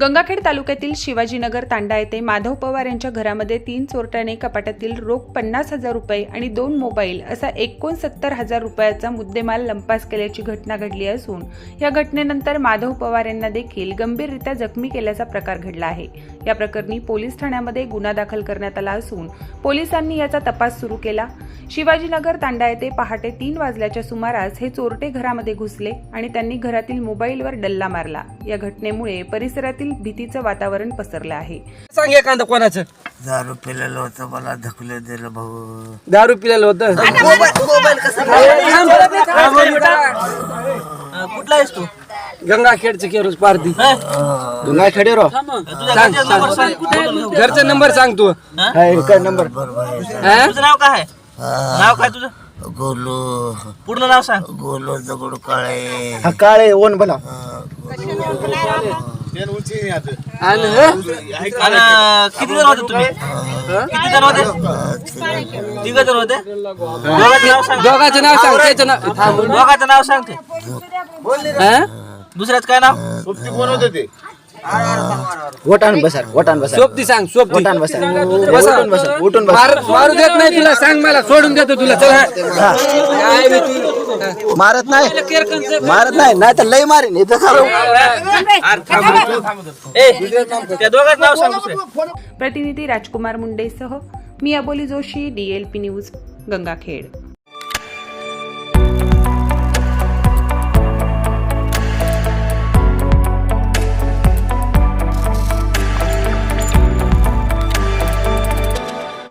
गंगाखेड तालुक्यातील शिवाजीनगर तांडा येथे माधव पवार यांच्या घरामध्ये तीन चोरट्याने कपाटातील रोख पन्नास हजार रुपये आणि दोन मोबाईल असा एकोणसत्तर हजार रुपयाचा मुद्देमाल लंपास केल्याची घटना घडली असून या घटनेनंतर माधव पवार यांना देखील गंभीररित्या जखमी केल्याचा प्रकार घडला आहे. या प्रकरणी पोलीस ठाण्यामध्ये गुन्हा दाखल करण्यात आला असून पोलिसांनी याचा तपास सुरू केला. शिवाजीनगर तांडा येथे पहाटे तीन वाजल्याच्या सुमारास हे चोरटे घरामध्ये घुसले आणि त्यांनी घरातील मोबाईलवर डल्ला मारला. या घटनेमुळे परिसरातील भीतीचं वातावरण पसरलं आहे. सांग एखादं कोणाचं. दारू पिलेलं होतं मला धकलं दिलं भाऊ. दारू पिलेलं होतं? कुठला आहेस तू? गंगाखेडचं केरोज पारती गंगाखेडे रो सांग सांग. घरचा नंबर सांग तू. काय नंबर? तुझं नाव काय आहे? नाव काय तुझं? गोलू. पूर्ण नाव सांग. गोलू दगड काळे. काळे ओन हे? आणि किती जण होते तुम्ही? किती जण होते? तिघ जण होते? दोघांचं नाव सांग. दोघांचं नाव सांग त्याचं नाव थांब. दोघांचं नाव सांग ते. हा? दुसऱ्याच काय नाव? वटान बसा वटान बसा सोबती सांग सोबती. वटान बसा बसा. उठून बसा उठून बसा मार- मारू देत नाही तुला सांग मला सोडून देतो तुला. चल हा. काय बी तू- मारत नाही. मारत नाही नाही तर लय मारीन दुसरे प्रतिनिधी राजकुमार मुंडेसह मी अबोली जोशी डीएलपी न्यूज गंगाखेड.